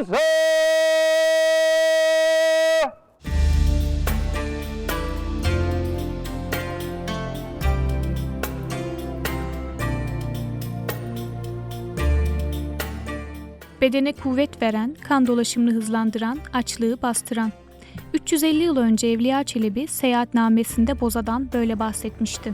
boza. Bedene kuvvet veren, kan dolaşımını hızlandıran, açlığı bastıran. 350 yıl önce Evliya Çelebi seyahatnamesinde bozadan böyle bahsetmişti.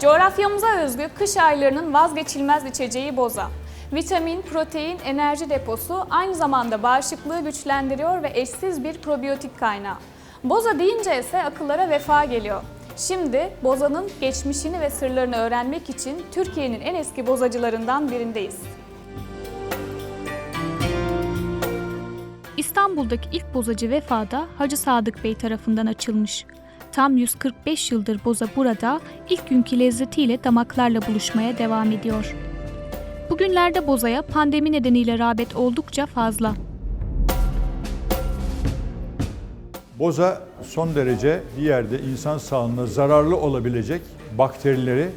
Coğrafyamıza özgü kış aylarının vazgeçilmez içeceği boza. Vitamin, protein, enerji deposu aynı zamanda bağışıklığı güçlendiriyor ve eşsiz bir probiyotik kaynağı. Boza deyince ise akıllara vefa geliyor. Şimdi bozanın geçmişini ve sırlarını öğrenmek için Türkiye'nin en eski bozacılarından birindeyiz. İstanbul'daki ilk bozacı Vefa'da Hacı Sadık Bey tarafından açılmış. Tam 145 yıldır boza burada ilk günkü lezzetiyle damaklarla buluşmaya devam ediyor. Bugünlerde bozaya pandemi nedeniyle rağbet oldukça fazla. Boza son derece bir yerde insan sağlığına zararlı olabilecek bakterileri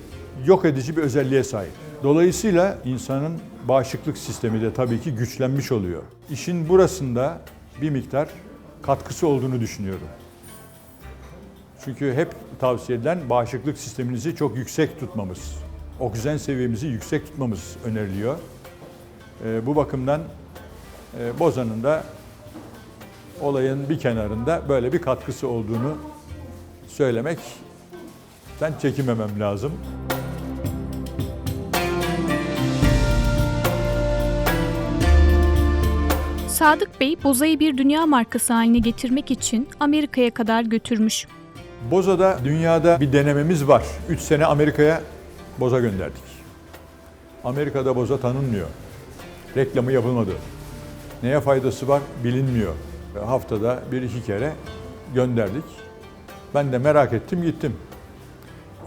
yok edici bir özelliğe sahip. Dolayısıyla insanın bağışıklık sistemi de tabii ki güçlenmiş oluyor. İşin burasında bir miktar katkısı olduğunu düşünüyorum. Çünkü hep tavsiye edilen bağışıklık sisteminizi çok yüksek tutmamız, oksijen seviyemizi yüksek tutmamız öneriliyor. Ee, bu bakımdan e, Boza'nın da olayın bir kenarında böyle bir katkısı olduğunu söylemekten çekinmemem lazım. Sadık Bey bozayı bir dünya markası haline getirmek için Amerika'ya kadar götürmüş. Boza'da dünyada bir denememiz var. 3 sene Amerika'ya boza gönderdik. Amerika'da boza tanınmıyor. Reklamı yapılmadı. Neye faydası var bilinmiyor. Haftada bir iki kere gönderdik. Ben de merak ettim gittim.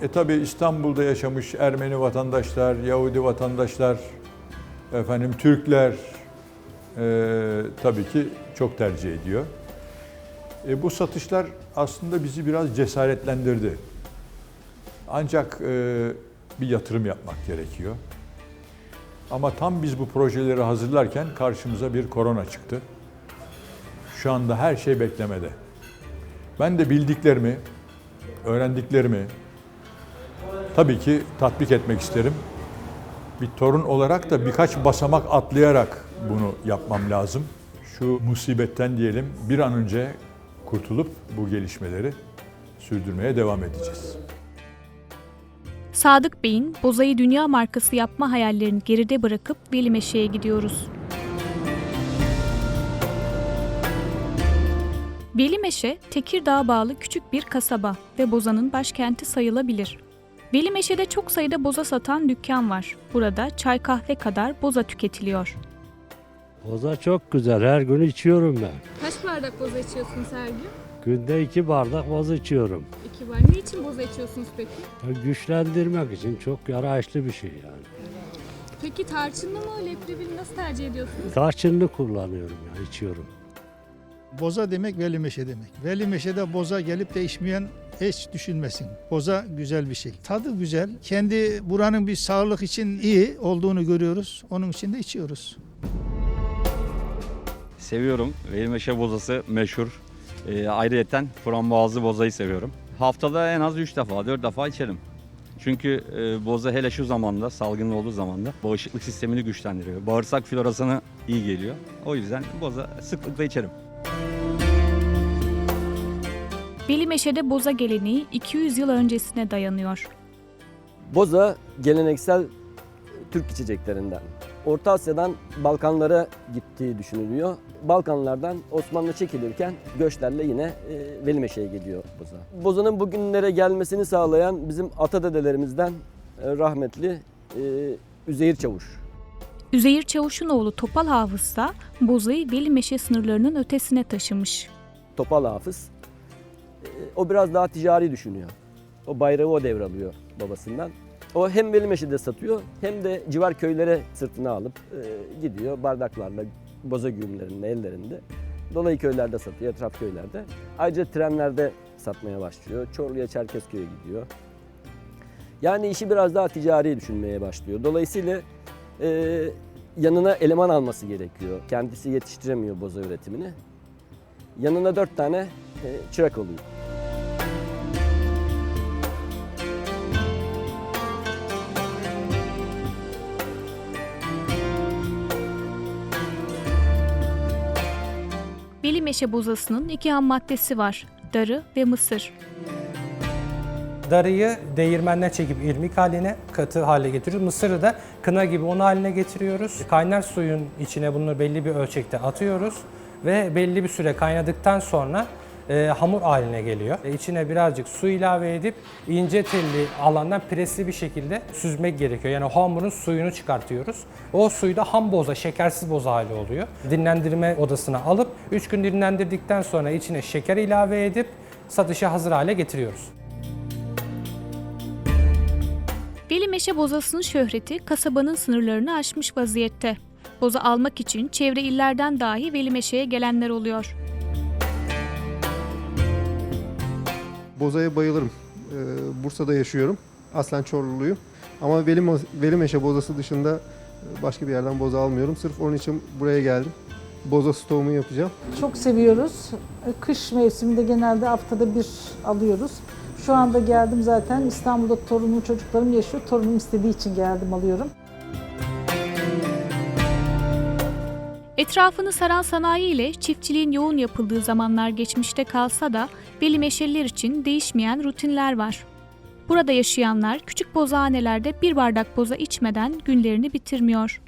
E tabi İstanbul'da yaşamış Ermeni vatandaşlar, Yahudi vatandaşlar, efendim Türkler e, tabii ki çok tercih ediyor. E, bu satışlar aslında bizi biraz cesaretlendirdi. Ancak e, bir yatırım yapmak gerekiyor. Ama tam biz bu projeleri hazırlarken karşımıza bir korona çıktı. Şu anda her şey beklemede. Ben de bildiklerimi, öğrendiklerimi tabii ki tatbik etmek isterim. Bir torun olarak da birkaç basamak atlayarak bunu yapmam lazım. Şu musibetten diyelim bir an önce kurtulup bu gelişmeleri sürdürmeye devam edeceğiz. Sadık Bey'in bozayı dünya markası yapma hayallerini geride bırakıp Velimeşe'ye gidiyoruz. Velimeşe, Tekirdağ'a bağlı küçük bir kasaba ve bozanın başkenti sayılabilir. Velimeşe'de çok sayıda boza satan dükkan var. Burada çay kahve kadar boza tüketiliyor. Boza çok güzel. Her gün içiyorum ben. Kaç bardak boza içiyorsunuz her gün? Günde iki bardak boza içiyorum. İki var. Ne için boza içiyorsunuz peki? Ya Güçlendirmek için çok yararlı bir şey yani. Peki tarçınlı mı, leblebili nasıl tercih ediyorsunuz? Tarçınlı kullanıyorum yani içiyorum. Boza demek veli meşe demek. Veli meşede boza gelip de içmeyen hiç düşünmesin. Boza güzel bir şey. Tadı güzel. Kendi buranın bir sağlık için iyi olduğunu görüyoruz. Onun için de içiyoruz. Seviyorum. Velimeşe bozası meşhur. E, ayrıyeten frambuazlı bozayı seviyorum. Haftada en az 3 defa, 4 defa içerim. Çünkü e, boza hele şu zamanda, salgın olduğu zamanda bağışıklık sistemini güçlendiriyor. Bağırsak florasına iyi geliyor. O yüzden boza sıklıkla içerim. Velimeşe'de boza geleneği 200 yıl öncesine dayanıyor. Boza geleneksel Türk içeceklerinden. Orta Asya'dan Balkanlara gittiği düşünülüyor. Balkanlardan Osmanlı çekilirken göçlerle yine e, Velimeşe'ye geliyor boza. Boza'nın bugünlere gelmesini sağlayan bizim ata dedelerimizden e, rahmetli e, Üzeyir Çavuş. Üzeyir Çavuş'un oğlu Topal Hafızsa bozayı Velimeşe sınırlarının ötesine taşımış. Topal Hafız. E, o biraz daha ticari düşünüyor. O bayrağı o devralıyor babasından. O hem Velimeşe'de satıyor hem de civar köylere sırtına alıp e, gidiyor bardaklarla boza güğümlerinin ellerinde. Dolayı köylerde satıyor, etraf köylerde. Ayrıca trenlerde satmaya başlıyor. Çorlu'ya, Çerkezköy'e gidiyor. Yani işi biraz daha ticari düşünmeye başlıyor. Dolayısıyla e, yanına eleman alması gerekiyor. Kendisi yetiştiremiyor boza üretimini. Yanına dört tane e, çırak oluyor. Veli meşe bozasının iki ham maddesi var. Darı ve mısır. Darıyı değirmenden çekip irmik haline, katı hale getiriyoruz. Mısırı da kına gibi un haline getiriyoruz. Kaynar suyun içine bunları belli bir ölçekte atıyoruz ve belli bir süre kaynadıktan sonra e, hamur haline geliyor. E, içine birazcık su ilave edip ince telli alandan presli bir şekilde süzmek gerekiyor. Yani hamurun suyunu çıkartıyoruz. O suyu da ham boza, şekersiz boza hali oluyor. Dinlendirme odasına alıp 3 gün dinlendirdikten sonra içine şeker ilave edip satışa hazır hale getiriyoruz. Veli meşe bozasının şöhreti kasabanın sınırlarını aşmış vaziyette. Boza almak için çevre illerden dahi Veli meşeye gelenler oluyor. Boza'ya bayılırım. Ee, Bursa'da yaşıyorum. Aslen Çorluluyum. Ama Veli, Mo- Veli Meşe bozası dışında e, başka bir yerden boza almıyorum. Sırf onun için buraya geldim. Boza stoğumu yapacağım. Çok seviyoruz. Kış mevsiminde genelde haftada bir alıyoruz. Şu anda geldim zaten İstanbul'da torunum, çocuklarım yaşıyor. Torunum istediği için geldim alıyorum. Etrafını saran sanayi ile çiftçiliğin yoğun yapıldığı zamanlar geçmişte kalsa da Veli Meşeliler için değişmeyen rutinler var. Burada yaşayanlar küçük bozahanelerde bir bardak boza içmeden günlerini bitirmiyor.